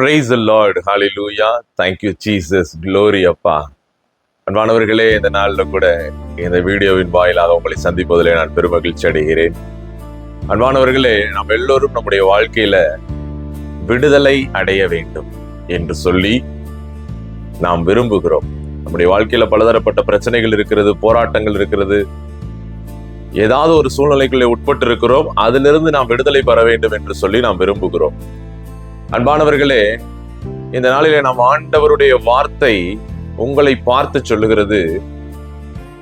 Price Lord ஹாலி லூயா you Jesus glory அப்பா அன்பானவர்களே இந்த நாளில் கூட இந்த வீடியோவின் வாயிலாக உங்களை சந்திப்பதிலே நான் பெருமகிழ்ச்சி அடைகிறேன். அன்பானவர்களே நாம் எல்லோரும் நம்முடைய வாழ்க்கையில விடுதலை அடைய வேண்டும் என்று சொல்லி நாம் விரும்புகிறோம். நம்முடைய வாழ்க்கையில பலதரப்பட்ட பிரச்சனைகள் இருக்கிறது போராட்டங்கள் இருக்கிறது. ஏதாவது ஒரு சூழ்நிலைக்குள்ளே உட்பட்டு இருக்கிறோம் அதிலிருந்து நாம் விடுதலை பெற வேண்டும் என்று சொல்லி நாம் விரும்புகிறோம். அன்பானவர்களே இந்த நாளிலே நாம் ஆண்டவருடைய வார்த்தை உங்களை பார்த்து சொல்லுகிறது.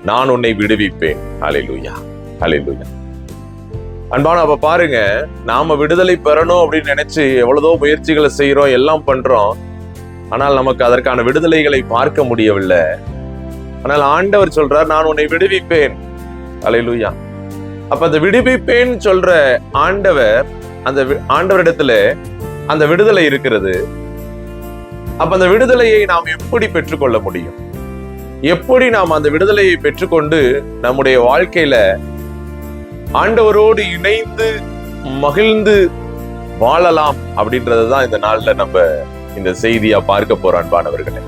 நான் உன்னை விடுவிப்பேன். ஹalleluya ஹalleluya. அன்பான அப்ப பாருங்க நாம விடுதலை பெறணும் அப்படின்னு நினைச்சு எவ்வளவோ முயற்சிகளை செய்யறோம் எல்லாம் பண்றோம். ஆனால் நமக்கு அதற்கான விடுதலைகளை பார்க்க முடியவில்லை. ஆனால் ஆண்டவர் சொல்றார் நான் உன்னை விடுவிப்பேன். ஹalleluya. அப்ப அந்த விடுவிப்பேன் சொல்ற ஆண்டவர் அந்த வி- ஆண்டவரிடத்துல அந்த விடுதலை இருக்கிறது. அப்ப அந்த விடுதலையை நாம் எப்படி பெற்றுக்கொள்ள முடியும்? எப்படி நாம் அந்த விடுதலையை பெற்றுக்கொண்டு நம்முடைய வாழ்க்கையில ஆண்டவரோடு இணைந்து மகிழ்ந்து வாழலாம் அப்படின்றதுதான் இந்த நாள்ல நம்ம இந்த செய்தியா பார்க்க போறோம் அன்பானவர்களே.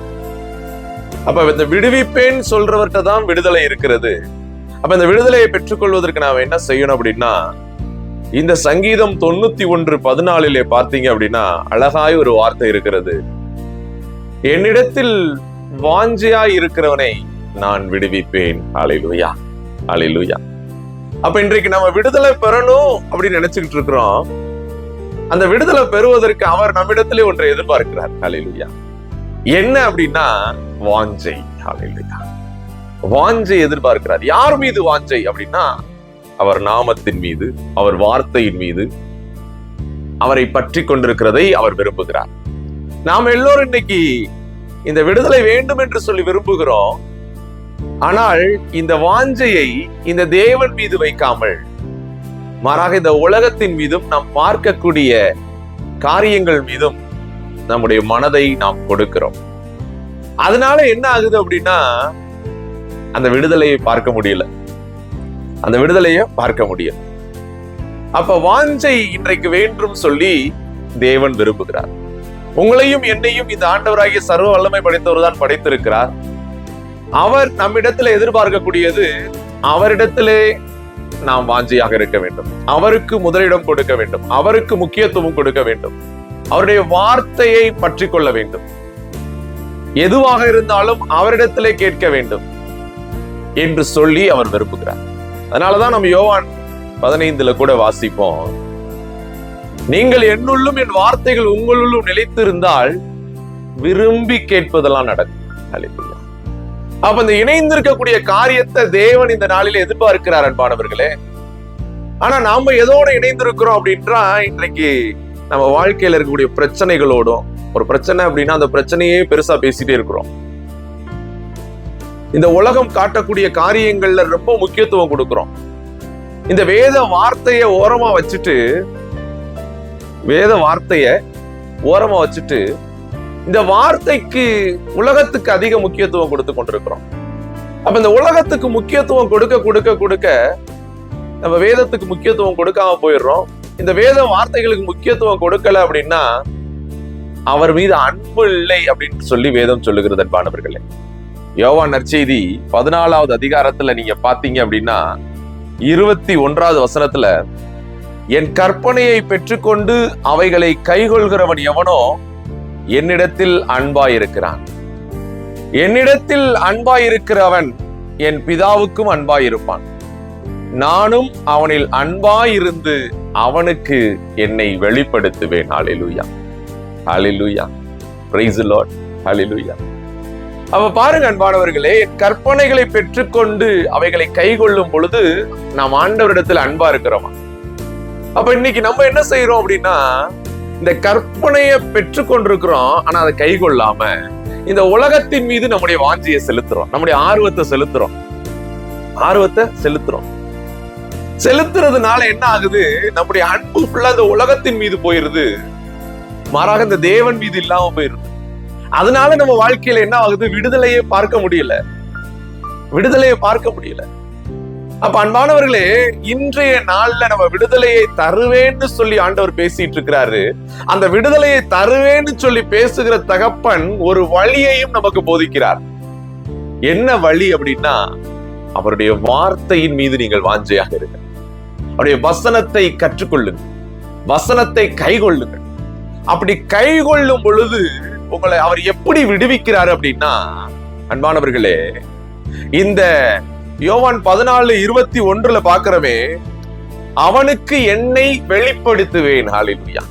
அப்ப இந்த விடுவிப்பேன் சொல்றவர்கிட்ட தான் விடுதலை இருக்கிறது. அப்ப இந்த விடுதலையை பெற்றுக்கொள்வதற்கு நாம என்ன செய்யணும் அப்படின்னா இந்த சங்கீதம் தொண்ணூத்தி ஒன்று பதினாலிலே பார்த்தீங்க அப்படின்னா அழகாய் ஒரு வார்த்தை இருக்கிறது. என்னிடத்தில் வாஞ்சியாய் இருக்கிறவனை நான் விடுவிப்பேன். அலையிலுயா அலையிலுயா அப்ப இன்றைக்கு நம்ம விடுதலை பெறணும் அப்படின்னு நினைச்சுக்கிட்டு இருக்கிறோம். அந்த விடுதலை பெறுவதற்கு அவர் நம்மிடத்திலே ஒன்றை எதிர்பார்க்கிறார். அலையிலுயா என்ன அப்படின்னா வாஞ்சை. அலையிலுயா வாஞ்சை எதிர்பார்க்கிறார். யார் மீது வாஞ்சை அப்படின்னா அவர் நாமத்தின் மீது அவர் வார்த்தையின் மீது அவரை பற்றி கொண்டிருக்கிறதை அவர் விரும்புகிறார். நாம் எல்லோரும் இன்னைக்கு இந்த விடுதலை வேண்டும் என்று சொல்லி விரும்புகிறோம். ஆனால் இந்த வாஞ்சையை இந்த தேவன் மீது வைக்காமல் மாறாக இந்த உலகத்தின் மீதும் நாம் பார்க்கக்கூடிய காரியங்கள் மீதும் நம்முடைய மனதை நாம் கொடுக்கிறோம். அதனால என்ன ஆகுது அப்படின்னா அந்த விடுதலையை பார்க்க முடியல. அந்த விடுதலையை பார்க்க முடியும். அப்ப வாஞ்சை இன்றைக்கு வேண்டும் சொல்லி தேவன் விரும்புகிறார். உங்களையும் என்னையும் இந்த ஆண்டவராகிய சர்வ வல்லமை படைத்தவர் தான் படைத்திருக்கிறார். அவர் நம்மிடத்துல எதிர்பார்க்கக்கூடியது அவரிடத்திலே நாம் வாஞ்சையாக இருக்க வேண்டும். அவருக்கு முதலிடம் கொடுக்க வேண்டும். அவருக்கு முக்கியத்துவம் கொடுக்க வேண்டும். அவருடைய வார்த்தையை பற்றி கொள்ள வேண்டும். எதுவாக இருந்தாலும் அவரிடத்திலே கேட்க வேண்டும். என்று சொல்லி அவர் விரும்புகிறார். அதனாலதான் நம்ம யோவான் பதினைந்துல கூட வாசிப்போம். நீங்கள் என்னுள்ளும் என் வார்த்தைகள் உங்களுள்ளும் நிலைத்திருந்தால் விரும்பி கேட்பதெல்லாம் நடக்கும். அப்ப இந்த இணைந்திருக்கக்கூடிய காரியத்தை தேவன் இந்த நாளில் எதிர்பார்க்கிறார் அன்பானவர்களே. ஆனா நாம எதோட இணைந்திருக்கிறோம் அப்படின்றா இன்றைக்கு நம்ம வாழ்க்கையில இருக்கக்கூடிய பிரச்சனைகளோடும் ஒரு பிரச்சனை அப்படின்னா அந்த பிரச்சனையே பெருசா பேசிட்டே இருக்கிறோம். இந்த உலகம் காட்டக்கூடிய காரியங்கள்ல ரொம்ப முக்கியத்துவம் கொடுக்கிறோம். இந்த வேத வார்த்தைய ஓரமா வச்சுட்டு வேத வார்த்தைய ஓரமா வச்சுட்டு இந்த வார்த்தைக்கு உலகத்துக்கு அதிக முக்கியத்துவம் கொடுத்து கொண்டிருக்கிறோம். அப்ப இந்த உலகத்துக்கு முக்கியத்துவம் கொடுக்க கொடுக்க கொடுக்க நம்ம வேதத்துக்கு முக்கியத்துவம் கொடுக்காம போயிடுறோம். இந்த வேத வார்த்தைகளுக்கு முக்கியத்துவம் கொடுக்கல அப்படின்னா அவர் மீது அன்பு இல்லை அப்படின்னு சொல்லி வேதம் சொல்லுகிறது அன்பானவர்களே. யோவான் நற்செய்தி பதினாலாவது அதிகாரத்துல நீங்க பாத்தீங்க அப்படின்னா இருபத்தி ஒன்றாவது வசனத்துல என் கற்பனையை பெற்றுக்கொண்டு அவைகளை கைகொள்கிறவன் எவனோ என்னிடத்தில் அன்பாயிருக்கிறான். என்னிடத்தில் அன்பாயிருக்கிறவன் என் பிதாவுக்கும் அன்பாயிருப்பான். நானும் அவனில் அன்பாயிருந்து அவனுக்கு என்னை வெளிப்படுத்துவேன். Hallelujah hallelujah praise Lord hallelujah அப்ப பாருங்க அன்பானவர்களே கற்பனைகளை பெற்றுக்கொண்டு அவைகளை கைகொள்ளும் பொழுது நாம் ஆண்டவரிடத்தில் அன்பா இருக்கிறோமா? அப்ப இன்னைக்கு நம்ம என்ன செய்யறோம் அப்படின்னா இந்த கற்பனையை பெற்றுக்கொண்டிருக்கிறோம் ஆனா அதை கைகொள்ளாம இந்த உலகத்தின் மீது நம்முடைய வாஞ்சியை செலுத்துறோம் நம்முடைய ஆர்வத்தை செலுத்துறோம். ஆர்வத்தை செலுத்துறோம். செலுத்துறதுனால என்ன ஆகுது? நம்முடைய அன்பு ஃபுல்லா இந்த உலகத்தின் மீது போயிருது. மாறாக இந்த தேவன் மீது இல்லாம போயிருது. அதனால நம்ம வாழ்க்கையில என்ன ஆகுது? விடுதலையே பார்க்க முடியல. விடுதலையை பார்க்க முடியல. அப்ப அன்பானவர்களே இன்றைய நாள்ல நம்ம விடுதலையை தருவேன்னு சொல்லி ஆண்டவர் பேசிட்டு இருக்கிறாரு. அந்த விடுதலையை தருவேன்னு சொல்லி பேசுகிற தகப்பன் ஒரு வழியையும் நமக்கு போதிக்கிறார். என்ன வழி அப்படின்னா அவருடைய வார்த்தையின் மீது நீங்கள் வாஞ்சையாக இருங்க அவருடைய வசனத்தை கற்றுக்கொள்ளுங்கள். வசனத்தை கைகொள்ளுங்கள். அப்படி கைகொள்ளும் பொழுது உங்களை அவர் எப்படி விடுவிக்கிறார் அப்படின்னா அன்பானவர்களே இந்த யோவான் பதினாலு இருபத்தி ஒன்றுல பாக்குறவே அவனுக்கு என்னை வெளிப்படுத்துவேன் ஹalleluya.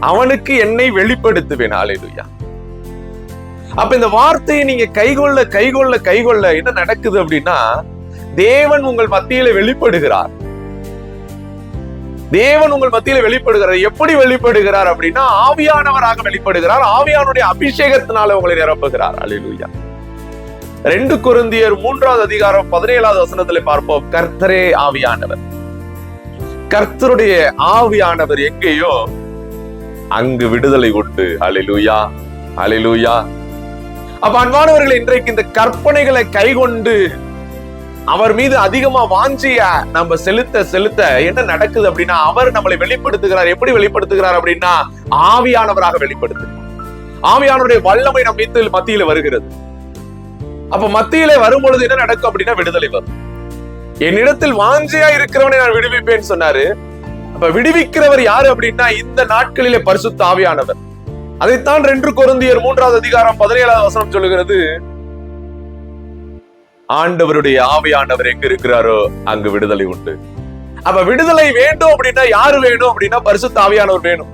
அவனுக்கு என்னை வெளிப்படுத்துவேன் ஹalleluya. அப்ப இந்த வார்த்தையை நீங்க கைகொள்ள கைகொள்ள கைகொள்ள என்ன நடக்குது அப்படின்னா தேவன் உங்கள் மத்தியில வெளிப்படுகிறார். தேவன் உங்கள் மத்தியில வெளிப்படுகிறார். எப்படி வெளிப்படுகிறார் அப்படின்னா ஆவியானவராக வெளிப்படுகிறார். ஆவியானுடைய அபிஷேகத்தினால உங்களை நிரப்புகிறார். அல்லேலூயா ரெண்டு குருந்தியர் மூன்றாவது அதிகாரம் பதினேழாவது வசனத்துல பார்ப்போம். கர்த்தரே ஆவியானவர். கர்த்தருடைய ஆவியானவர் எங்கேயோ அங்கு விடுதலை உண்டு. அலிலூயா அலிலூயா அப்ப அன்பானவர்கள் இன்றைக்கு இந்த கற்பனைகளை கைகொண்டு அவர் மீது அதிகமா வாஞ்சிய நம்ம செலுத்த செலுத்த என்ன நடக்குது அப்படின்னா அவர் நம்மளை வெளிப்படுத்துகிறார். எப்படி வெளிப்படுத்துகிறார் அப்படின்னா ஆவியானவராக வெளிப்படுத்து ஆவியானவருடைய வல்லமை நம் மீது மத்தியில வருகிறது. அப்ப மத்தியிலே வரும் பொழுது என்ன நடக்கும் அப்படின்னா விடுதலை வரும். என்னிடத்தில் வாஞ்சியா இருக்கிறவனை நான் விடுவிப்பேன்னு சொன்னாரு. அப்ப விடுவிக்கிறவர் யாரு அப்படின்னா இந்த நாட்களிலே பரிசுத்த ஆவியானவர். அதைத்தான் ரெண்டு குருந்தியர் மூன்றாவது அதிகாரம் பதினேழாவது வசனம் சொல்லுகிறது. ஆண்டவருடைய ஆவியானவர் எங்க இருக்கிறாரோ அங்கு விடுதலை உண்டு. அப்ப விடுதலை வேண்டும் அப்படின்னா யாரு வேணும் அப்படின்னா பரிசு தாவியானவர் வேணும்.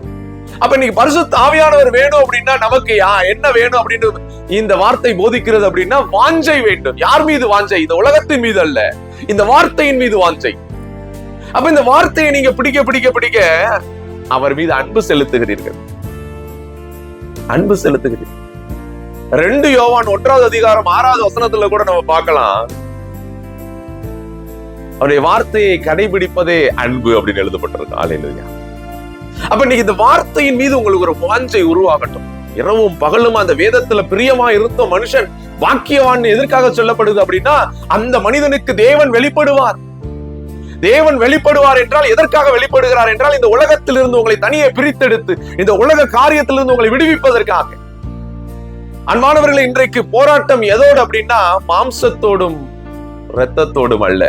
அப்ப இன்னைக்கு பரிசு தாவியானவர் வேணும் அப்படின்னா நமக்கு யா என்ன வேணும் அப்படின்னு இந்த வார்த்தை போதிக்கிறது அப்படின்னா வாஞ்சை வேண்டும். யார் மீது வாஞ்சை? இந்த உலகத்தின் மீது அல்ல. இந்த வார்த்தையின் மீது வாஞ்சை. அப்ப இந்த வார்த்தையை நீங்க பிடிக்க பிடிக்க பிடிக்க அவர் மீது அன்பு செலுத்துகிறீர்கள். அன்பு செலுத்துகிறீர்கள். ரெண்டு யோவான் ஒன்றாவது அதிகாரம் ஆறாவது வசனத்துல கூட நம்ம பார்க்கலாம். அவருடைய வார்த்தையை கடைபிடிப்பதே அன்பு அப்படின்னு எழுதப்பட்டிருக்கு. ஆலையிலுயா அப்ப இன்னைக்கு இந்த வார்த்தையின் மீது உங்களுக்கு ஒரு வாஞ்சை உருவாகட்டும். இரவும் பகலும் அந்த வேதத்துல பிரியமா இருந்த மனுஷன் வாக்கியவான் எதற்காக சொல்லப்படுது அப்படின்னா அந்த மனிதனுக்கு தேவன் வெளிப்படுவார். தேவன் வெளிப்படுவார் என்றால் எதற்காக வெளிப்படுகிறார் என்றால் இந்த உலகத்திலிருந்து உங்களை தனியே பிரித்தெடுத்து இந்த உலக காரியத்திலிருந்து உங்களை விடுவிப்பதற்காக. அன்பானவர்கள் இன்றைக்கு போராட்டம் எதோடு அப்படின்னா மாம்சத்தோடும் இரத்தத்தோடும் அல்ல.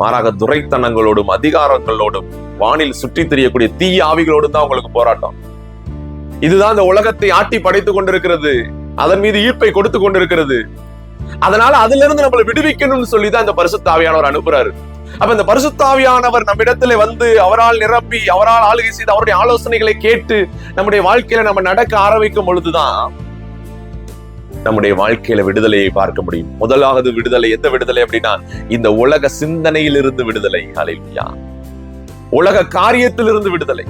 மாறாக துரைத்தனங்களோடும் அதிகாரங்களோடும் வானில் சுற்றி தெரியக்கூடிய தீய ஆவிகளோடும் தான் உங்களுக்கு போராட்டம். இதுதான் இந்த உலகத்தை ஆட்டி படைத்துக் கொண்டிருக்கிறது. அதன் மீது ஈர்ப்பை கொடுத்து கொண்டிருக்கிறது. அதனால அதுல இருந்து நம்மளை விடுவிக்கணும்னு சொல்லி தான் இந்த பரிசுத்தாவியானவர் அனுப்புறாரு. அப்ப இந்த பரிசுத்தாவியானவர் நம்ம இடத்துல வந்து அவரால் நிரப்பி அவரால் ஆளுகை செய்து அவருடைய ஆலோசனைகளை கேட்டு நம்முடைய வாழ்க்கையில நம்ம நடக்க ஆரம்பிக்கும் பொழுதுதான் நம்முடைய வாழ்க்கையில விடுதலையை பார்க்க முடியும். முதலாவது விடுதலை எந்த விடுதலை அப்படின்னா இந்த உலக சிந்தனையிலிருந்து விடுதலை. ஹalleluya. உலக காரியத்திலிருந்து விடுதலை.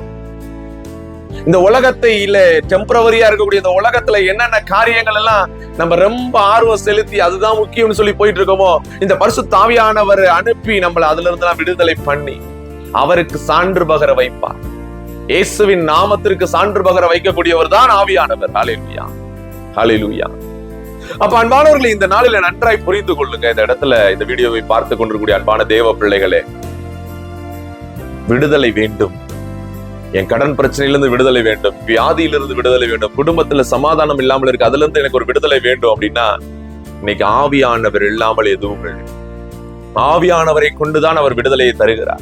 இந்த உலகத்தை இல்ல டெம்பரவரியா இருக்கக்கூடிய இந்த உலகத்துல என்னென்ன காரியங்கள் எல்லாம் நம்ம ரொம்ப ஆர்வம் செலுத்தி அதுதான் முக்கியம்னு சொல்லி போயிட்டு இருக்கோமோ இந்த பரிசு தாவியானவர் அனுப்பி நம்மளை அதுல இருந்து விடுதலை பண்ணி அவருக்கு சான்று பகர வைப்பார். இயேசுவின் நாமத்திற்கு சான்று பகர வைக்கக்கூடியவர் தான் ஆவியானவர். ஹலிலுயா ஹலிலுயா அப்ப அன்பானவர்களை இந்த நாளில நன்றாய் புரிந்து கொள்ளுங்க. இந்த இடத்துல இந்த வீடியோவை பார்த்து கொண்டிருக்கூடிய அன்பான தேவ பிள்ளைகளே. விடுதலை வேண்டும். என் கடன் பிரச்சனையிலிருந்து விடுதலை வேண்டும். வியாதியிலிருந்து விடுதலை வேண்டும். குடும்பத்துல சமாதானம் இல்லாமல் இருக்கு அதுல இருந்து எனக்கு ஒரு விடுதலை வேண்டும் அப்படின்னா இன்னைக்கு ஆவியானவர் இல்லாமல் எதுவும் ஆவியானவரை கொண்டுதான் அவர் விடுதலையை தருகிறார்.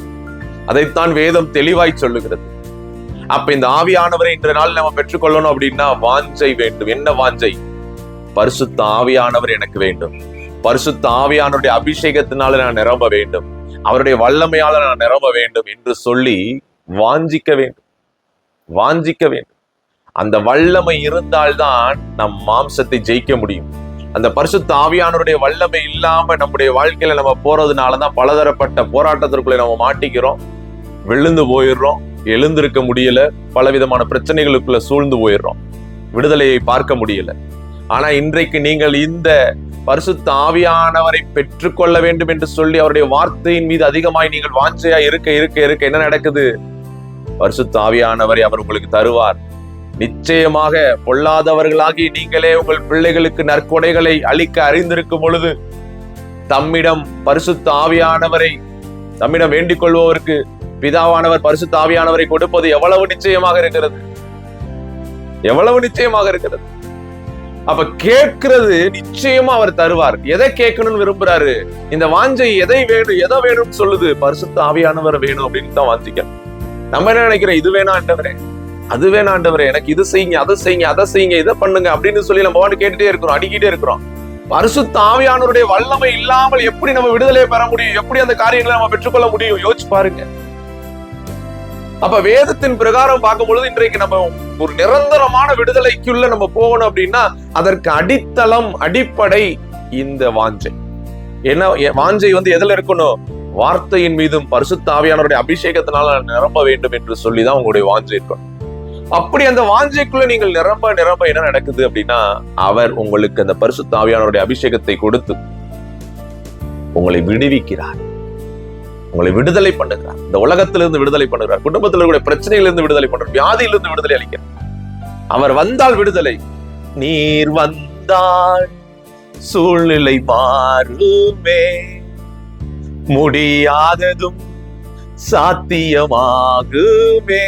அதைத்தான் வேதம் தெளிவாய் சொல்லுகிறது. அப்ப இந்த ஆவியானவரை இன்றைய நாள் நம்ம பெற்றுக்கொள்ளணும் அப்படின்னா வாஞ்சை வேண்டும். என்ன வாஞ்சை? பரிசுத்த ஆவியானவர் எனக்கு வேண்டும். பரிசுத்த ஆவியானவருடைய அபிஷேகத்தினால நான் நிரம்ப வேண்டும். அவருடைய வல்லமையால நான் நிரம்ப வேண்டும் என்று சொல்லி வாஞ்சிக்க வேண்டும். வாஞ்சிக்க வேண்டும். அந்த வல்லமை இருந்தால்தான் நம் மாம்சத்தை ஜெயிக்க முடியும். அந்த பரிசுத்த ஆவியானவருடைய வல்லமை இல்லாம நம்முடைய வாழ்க்கையில நம்ம போறதுனாலதான் பலதரப்பட்ட போராட்டத்திற்குள்ளே நம்ம மாட்டிக்கிறோம். விழுந்து போயிடுறோம். எழுந்திருக்க முடியல. பலவிதமான பிரச்சனைகளுக்குள்ள சூழ்ந்து போயிடுறோம். விடுதலையை பார்க்க முடியல. ஆனா இன்றைக்கு நீங்கள் இந்த பரிசுத்த ஆவியானவரை பெற்றுக்கொள்ள வேண்டும் என்று சொல்லி அவருடைய வார்த்தையின் மீது அதிகமாய் நீங்கள் வாஞ்சையா இருக்க இருக்க இருக்க என்ன நடக்குது? பரிசுத்த ஆவியானவரை அவர் உங்களுக்கு தருவார். நிச்சயமாக பொல்லாதவர்களாகி நீங்களே உங்கள் பிள்ளைகளுக்கு நற்கொடைகளை அளிக்க அறிந்திருக்கும் பொழுது தம்மிடம் பரிசுத்த ஆவியானவரை தம்மிடம் வேண்டிக் கொள்பவருக்கு பிதாவானவர் பரிசுத்த ஆவியானவரை கொடுப்பது எவ்வளவு நிச்சயமாக இருக்கிறது? எவ்வளவு நிச்சயமாக இருக்கிறது? அப்ப கேட்கிறது நிச்சயமா அவர் தருவார். எதை கேட்கணும்னு விரும்புறாரு? இந்த வாஞ்சை எதை வேணும் எதை வேணும்னு சொல்லுது? பரிசுத்த ஆவியானவர் வேணும் அப்படின்னு தான் வாஞ்சிக்கணும் நம்ம என்ன நினைக்கிறோம்? இது வேணா ஆண்டவரே. அது வேணா ஆண்டவரே. எனக்கு இது செய்யுங்க அதை செய்யுங்க அதை செய்யுங்க இதை பண்ணுங்க அப்படின்னு சொல்லி நம்ம பாட்டு கேட்டுட்டே இருக்கிறோம் அடிக்கிட்டே இருக்கிறோம். பரிசுத்த ஆவியானவருடைய வல்லமை இல்லாமல் எப்படி நம்ம விடுதலையை பெற முடியும்? எப்படி அந்த காரியங்களை நம்ம பெற்றுக்கொள்ள முடியும்? யோசிச்சு பாருங்க. அப்ப வேதத்தின் பிரகாரம் பார்க்கும் பொழுது இன்றைக்கு நம்ம ஒரு நிரந்தரமான விடுதலைக்குள்ள நம்ம போகணும் அப்படின்னா அதற்கு அடித்தளம் அடிப்படை இந்த வாஞ்சை. என்ன வாஞ்சை வந்து எதுல இருக்கணும்? வார்த்தையின் மீதும் பரிசுத்தாவியானவருடைய அபிஷேகத்தினால நிரம்ப வேண்டும் என்று சொல்லிதான் உங்களுடைய வாஞ்சை இருக்கணும். அப்படி அந்த வாஞ்சைக்குள்ள நீங்கள் நிரம்ப நிரம்ப என்ன நடக்குது அப்படின்னா அவர் உங்களுக்கு அந்த பரிசுத்தாவியானவருடைய அபிஷேகத்தை கொடுத்து உங்களை விடுவிக்கிறார். உங்களை விடுதலை பண்ணுகிறார். இந்த உலகத்திலிருந்து விடுதலை பண்ணுகிறார். குடும்பத்தில் இருக்கக்கூடிய பிரச்சனையிலிருந்து விடுதலை பண்றார் வியாதியிலிருந்து விடுதலை அளிக்கிறார். அவர் வந்தால் விடுதலை. நீர் வந்தால் சூழ்நிலை மாறுமே. முடியாததும் சாத்தியமாகுமே.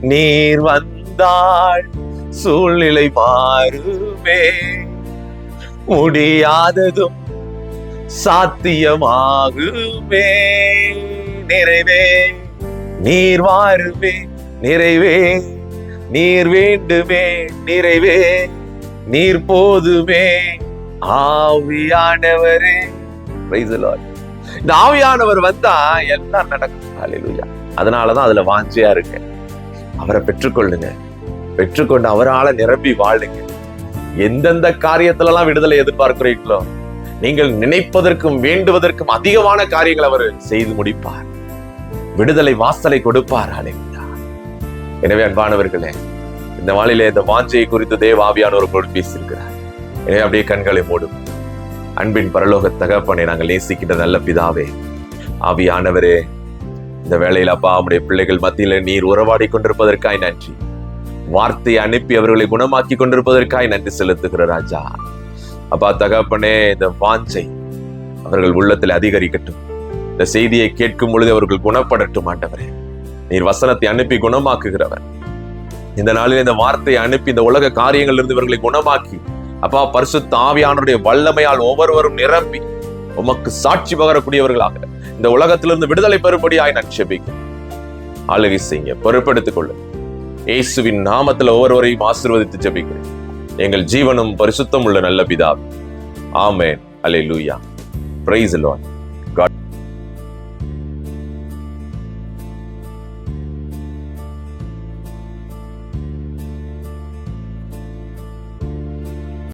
நீர் வந்தால் சூழ்நிலை மாறுமே. முடியாததும் சாத்தியமாகுமே. நிறைவே. நீர் வாருமே. நிறைவே. நீர் வேண்டுமே. நிறைவே. நீர் போதுமே. ஆவியானவரே. Praise இந்த ஆவியானவர் வந்தா எல்லாம் நடக்கும். Hallelujah. அதனாலதான் அதுல வாஞ்சியா இருக்கு அவரை பெற்றுக்கொள்ளுங்க. பெற்றுக்கொண்டு அவரால நிரம்பி வாழுங்க. எந்தெந்த காரியத்துல எல்லாம் விடுதலை எதிர்பார்க்கிறீங்களோ நீங்கள் நினைப்பதற்கும் வேண்டுவதற்கும் அதிகமான காரியங்களை அவர் செய்து முடிப்பார். விடுதலை வாசலை கொடுப்பார் அலையா எனவே அன்பானவர்களே இந்த நாளிலே இந்த வாஞ்சையை குறித்து தேவ ஆவியானவர் பேசியிருக்கிறார். எனவே அப்படியே கண்களை மூடும் அன்பின் பரலோக தகப்பனை நாங்கள் நேசிக்கின்ற நல்ல பிதாவே ஆவியானவரே இந்த வேளையில் அப்பா அவருடைய பிள்ளைகள் மத்தியில நீர் உறவாடி கொண்டிருப்பதற்காய் நன்றி. வார்த்தையை அனுப்பி அவர்களை குணமாக்கி கொண்டிருப்பதற்காய் நன்றி செலுத்துகிற ராஜா. அப்பா தகப்பனே இந்த வாஞ்சை அவர்கள் உள்ளத்தில் அதிகரிக்கட்டும். இந்த செய்தியை கேட்கும் பொழுது அவர்கள் குணப்படட்டும் ஆண்டவரே. நீர் வசனத்தை அனுப்பி குணமாக்குகிறவர். இந்த நாளில் இந்த வார்த்தையை அனுப்பி இந்த உலக காரியங்களிலிருந்து இவர்களை குணமாக்கி அப்பா பரிசு தாவியானுடைய வல்லமையால் ஒவ்வொருவரும் நிரம்பி உமக்கு சாட்சி பகரக்கூடியவர்களாக இந்த உலகத்திலிருந்து விடுதலை பெறும்படியாய் நான் செபிக்கிறேன் ஆளுகை செய்ய கொள்ளும் இயேசுவின் நாமத்தில் ஒவ்வொருவரையும் ஆசிர்வதித்து ஜெபிக்கிறேன் எங்கள் ஜீவனும் பரிசுத்தம் உள்ள நல்ல பிதாவே. அலை லூயா பிரைஸ் லார்ட்